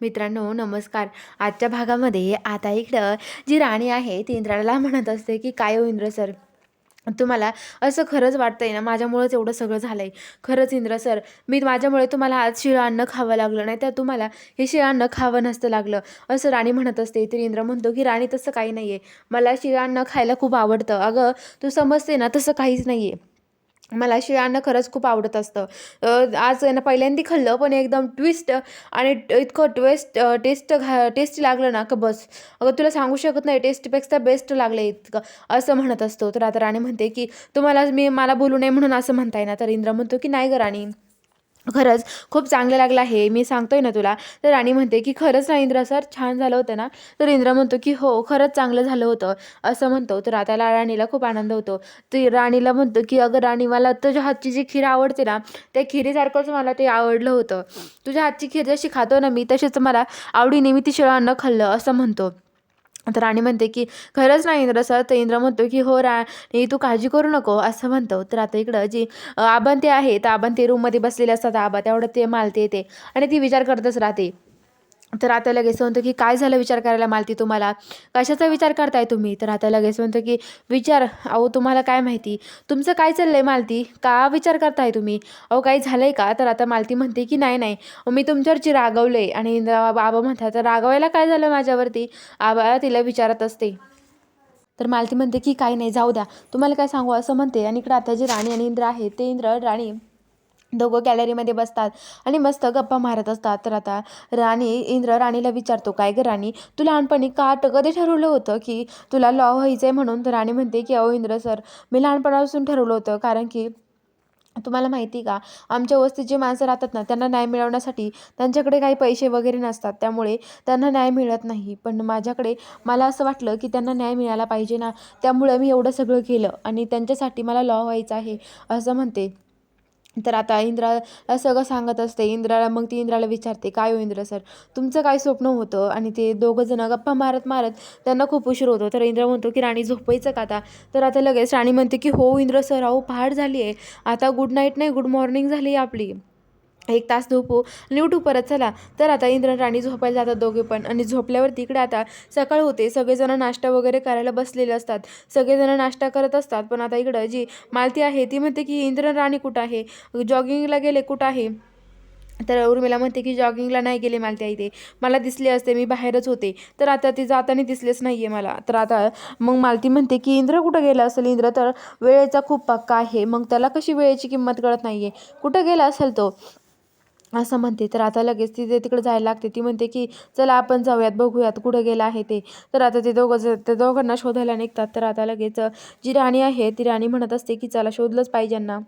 मित्रांनो नमस्कार. आजच्या भागामध्ये आता इकडं जी राणी आहे ती इंद्राला म्हणत असते की काय हो इंद्र सर? तुम्हाला असं खरंच वाटतंय ना? माझ्यामुळेच एवढं सगळं झालं आहे खरंच इंद्र सर मी माझ्यामुळे तुम्हाला आज शिळं अन्न खावं लागलं नाही तर तुम्हाला हे शिळं अन्न खावं नसतं लागलं. असं राणी म्हणत असते. तर इंद्र म्हणतो की राणी तसं काही नाही आहे मला शिळं अन्न खायला खूप आवडतं. अगं तू समजते ना तसं काहीच नाही आहे मला शिळं अन्न खरंच खूप आवडत असतं. आज ना पहिल्यांदा खाल्लं पण एकदम ट्विस्ट आणि इतकं ट्वेस्ट टेस्ट घा टेस्टी लागलं ना का बस. अगं तुला सांगू शकत नाही टेस्टपेक्षा बेस्ट लागलं इतकं असं म्हणत असतो. तर आता राणी म्हणते की तुम्हाला मी मला बोलू नये म्हणून असं म्हणताय ना? तर इंद्र म्हणतो की नाही ग राणी. खरंच खूप चांगलं लागलं आहे. मी सांगतोय ना तुला. तर राणी म्हणते की खरंच ना इंद्र सर छान झालं होतं ना? तर इंद्र म्हणतो की हो खरंच चांगलं झालं होतं. असं म्हणतो. तर आता राणीला खूप आनंद होतो. ती राणीला म्हणतो की अगं राणी मला तुझ्या हातची जी खीर आवडते ना त्या खिरीसारखंच मला ते आवडलं होतं. तुझ्या हातची खीर जशी खातो ना मी तशीच मला आवडीने मी ती शिळा अन्न खाल्लं असं म्हणतो. तर राणी म्हणते की खरंच नाही इंद्र सर तर इंद्र म्हणतो की हो राणी तू काळजी करू नको असं म्हणतो. तर आता इकडं जी अ, आहे तर आबांते रूममध्ये बसलेले असतात आबा. तेवढं ते मालते येते आणि ती विचार करतच राहते. तर आता लगेच म्हणतो की काय झालं विचार करायला मालती तुम्हाला? कशाचा विचार करताय तुम्ही? तर आता लगेच म्हणतो की विचार अहो तुम्हाला काय माहिती? तुमचं काय चाललंय मालती? का विचार करताय तुम्ही? अहो काही झालंय का? तर आता मालती म्हणते की नाही नाही. मी तुमच्यावरची रागवले. आणि इंद्र- बाबा म्हणतात तर रागवायला काय झालं माझ्यावरती? आबा तिला विचारत असते. तर मालती म्हणते की काही नाही जाऊ द्या. तुम्हाला काय सांगू? असं म्हणते. आणि इकडं आता जी राणी आणि इंद्र आहे. ते इंद्र राणी दोघं गॅलरीमध्ये बसतात आणि मस्त गप्पा मारत असतात. तर आता राणी इंद्र राणीला विचारतो काय ग राणी तू लहानपणी का कधी ठरवलं होतं की तुला लॉ व्हायचं आहे म्हणून? तर राणी म्हणते की अहो इंद्र सर मी लहानपणापासून ठरवलं होतं कारण की तुम्हाला माहिती का आमच्या वस्तीत जे माणसं राहतात ना त्यांना न्याय मिळवण्यासाठी त्यांच्याकडे काही पैसे वगैरे नसतात. त्यामुळे त्यांना न्याय मिळत नाही. पण माझ्याकडे मला असं वाटलं की त्यांना न्याय मिळाला पाहिजे ना त्यामुळं मी एवढं सगळं केलं आणि त्यांच्यासाठी मला लॉ व्हायचं आहे असं म्हणते. तर आता इंद्राला सगळं सांगत असते. इंद्राला मग ती इंद्राला विचारते काय हो इंद्र सर? तुमचं काय स्वप्न होतं? आणि ते दोघं जण गप्पा मारत मारत त्यांना खूप उशीर होतो. तर इंद्र म्हणतो की राणी झोपायचं का आता? तर आता लगेच राणी म्हणते की हो इंद्र सर अहो पहाट झाली आहे आता गुड नाईट नाही गुड मॉर्निंग झाली आहे आपली. एक तास झोपू आणि उठू परत चला. तर आता इंद्र राणी झोपायला जातात दोघे पण. आणि झोपल्यावर तिकडे आता सकाळ होते. सगळेजण नाश्ता वगैरे करायला बसलेले असतात. सगळेजण नाश्ता करत असतात. पण आता इकडं जी मालती आहे ती म्हणते की इंद्र राणी कुठं आहे? जॉगिंगला गेले कुठं आहे? तर उर्मिला म्हणते की जॉगिंगला नाही गेले मालती आई ते. मला दिसले असते मी बाहेरच होते. तर आता ते जाताना दिसलेच नाही आहे मला. तर आता मग मालती म्हणते की इंद्र कुठं गेला असेल इंद्र? तर वेळेचा खूप पक्का आहे. मग त्याला कशी वेळेची किंमत कळत नाही आहे कुठं गेला असेल तो? असं म्हणते. तर आता लगेच ती तिकडे जायला लागते ती म्हणते की चला आपण जाऊयात बघूयात कुठं गेलं आहे ते. तर आता ते दोघं ज- त्या दोघांना शोधायला निघतात. तर आता लगेच जी राणी आहे ती राणी म्हणत असते की चला शोधलंच पाहिजे यांना.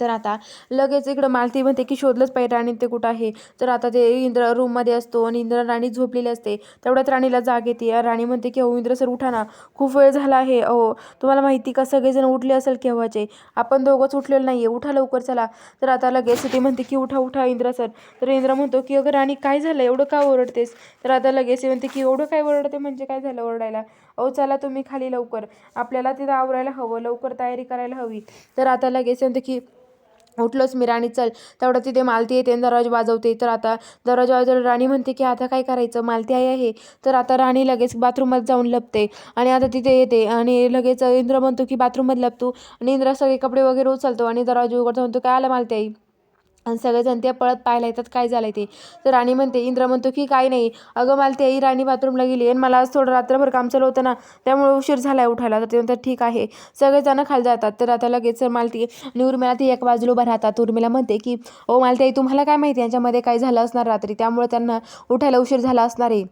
तर आता लगेच इकडं मालती म्हणते की शोधलंच पाहिजे राणी ते कुठं आहे? तर आता ते इंद्र रूममध्ये असतो आणि इंद्र राणी झोपलेली असते. तेवढ्यात राणीला जाग येते. राणी म्हणते की अहो इंद्र सर उठा ना. खूप वेळ झाला आहे. अहो तुम्हाला माहिती का? सगळेजण उठले असेल केव्हाचे? आपण दोघंच उठलेलं नाही आहे उठा लवकर चला. तर आता लगेच ती म्हणते की उठा उठा इंद्र सर. तर इंद्र म्हणतो की अगं राणी काय झालं? एवढं का ओरडतेस? तर आता लगेच म्हणते की एवढं काय ओरडते? म्हणजे काय झालं ओरडायला? अहो चला तुम्ही खाली लवकर. आपल्याला तिथं आवरायला हवं. लवकर तयारी करायला हवी. तर आता लगेच म्हणते की उठलोच मी राणी चल. तेवढं तिथे मालती येते दरवाजा वाजवते तर आता दरवाजा वाजवलं राणी म्हणते की आता काय करायचं? मालती आई आहे. तर आता राणी लगेच बाथरूमात जाऊन लपते. आणि आता तिथे येते आणि लगेच इंद्र म्हणतो की बाथरूममध्ये लपतो आणि इंद्र सगळे कपडे वगैरे उचलतो आणि दरवाजा उघडतो. म्हणतो काय आलं मालती आई? आणि सगळेजण ते पळत पाहायला येतात काय झालंय ते. तर राणी म्हणते इंद्र म्हणतो की काय नाही. अगं मला ते राणी बाथरूमला गेली आणि मला आज थोडं रात्रभर काम चालू होतं ना त्यामुळे उशीर झालाय उठायला. तर ते म्हणतात ठीक आहे. सगळेजण खाली जातात. तर आता लगेच मालती आणि उर्मिला ती एक बाजूला उभं राहतात. उर्मिला म्हणते की ओ मालती तुम्हाला काय माहिती? यांच्यामध्ये काय झालं असणार रात्री? त्यामुळे त्यांना उठायला उशीर झाला असणार आहे.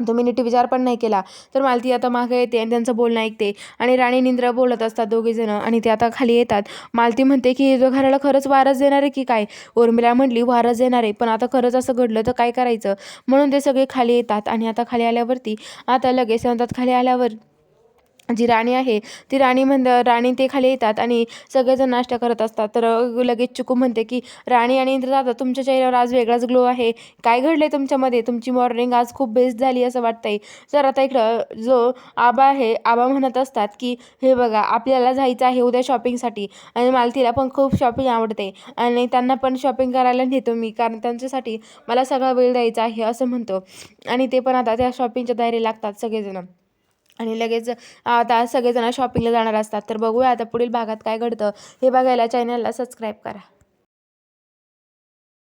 तुम्ही नीट विचार पण नाही केला. तर मालती आता मागे येते आणि त्यांचं बोलणं ऐकते. आणि राणी निंद्र बोलत असतात दोघेजणं आणि ते आता खाली येतात. मालती म्हणते की जो घराला खरंच वारस देणार आहे की काय? उर्मिला म्हटली वारस देणार आहे पण आता खरंच असं घडलं तर काय करायचं? म्हणून ते सगळे खाली येतात आणि आता खाली आल्यावरती आता लगेच म्हणतात खाली आल्यावर जी राणी आहे ती राणी म्हण राणी ते खाली येतात आणि सगळेजण नाश्ता करत असतात. तर लगेच चिकू म्हणते की राणी आणि इंद्रदादा तुमच्या चेहऱ्यावर आज वेगळाच ग्लो आहे. काय घडलंय तुमच्यामध्ये? तुमची मॉर्निंग आज खूप बेस्ट झाली असं वाटतंय. तर आता इकडं जो आबा आहे आबा म्हणत असतात की हे बघा आपल्याला जायचं आहे उद्या शॉपिंगसाठी आणि मालतीला पण खूप शॉपिंग आवडते. आणि त्यांना पण शॉपिंग करायला नेतो मी कारण त्यांच्यासाठी मला सगळा वेळ द्यायचा आहे असं म्हणतो. आणि ते पण आता त्या शॉपिंगच्या तयारी लागतात सगळेजण. आणि लगेच आता सगळेजण शॉपिंगला जाणार असतात. तर बघूया आता पुढील भागात काय घडतं. हे बघायला चॅनलला सबस्क्राईब करा.